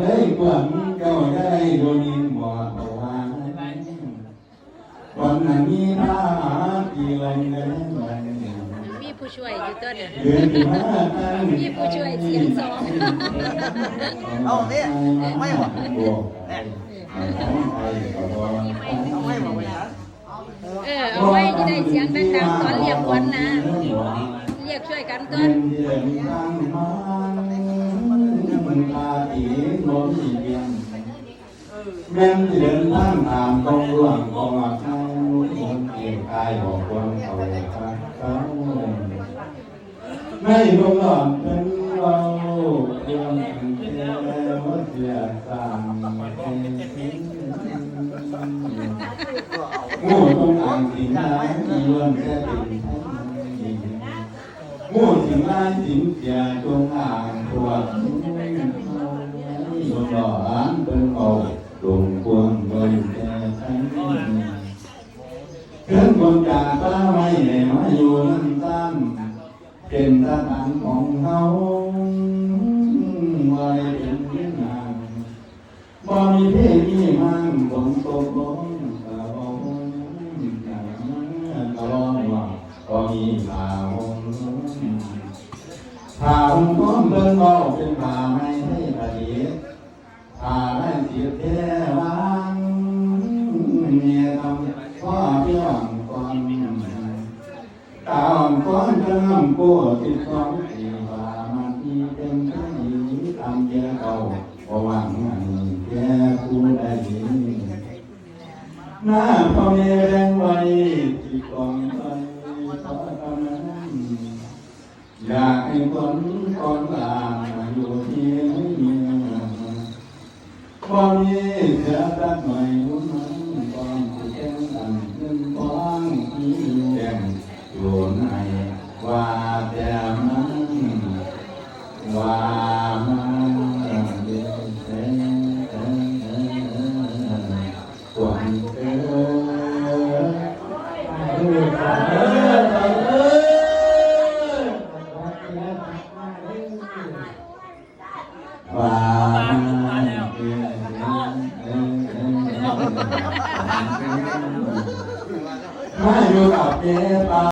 ได้กวนก็ได้โดนินบ่เอาวางวันนั้นมีพระกี่ลมได้วันนี้มีผู้ช่วยอยู่ตัวเนี่ยมีผู้ช่วยเสียงสองเอาเนี่ยไม่หวังเอาไม่หรองเลยนะเออเอาไว้จะได้เสียงดังๆตอนเรียกคนนะเรียกช่วยกันก่อน นเพียงแม่นเดินทางตามตรงร่วงของอาคารคนเกี่ยกายบอกคนเขาคักเขาไม่รู้หลอนเป็นเราเรื่องเที่ยวเสียสามงูตรงอ่างสิงห์ายเลื่อนแค่ติ่งงูสิงห์ลายสิงเสียจงอ่างตัว เกินคนจากป้าไม่ให้มาอยู่น้ำตาลเป็นทหารของเขาไว้เป็นที่นางบ่มีเพศมีมันฝนตกลงกะบ่หนังกะร้อนว่าบ่มีผ้าห่มผ้าห่มก้มเบิ่งเบาเป็นผาไม่ให้ประเดี๋ยวผาได้เสียแท้ว่าามก้อนกระนำกู้ติดสองปีว่ามันมีเป็นที่นี้ตามเยอะเก่าเพราะหวังให้แก่ผู้ใดหน้าพ่อแม่แรงไว้ที่กองไปขอทำนันอยากให้คนก่อนลาอยู่ที่นี่ความนี้เสียรักหน่อยหุ่นมันความที่แก่งอันเงินฟองที่แดง อยู่ในว่าแต่มันว่ามันเดียวเส้นความเกิว่ามันเดียวมาอยู่กับแก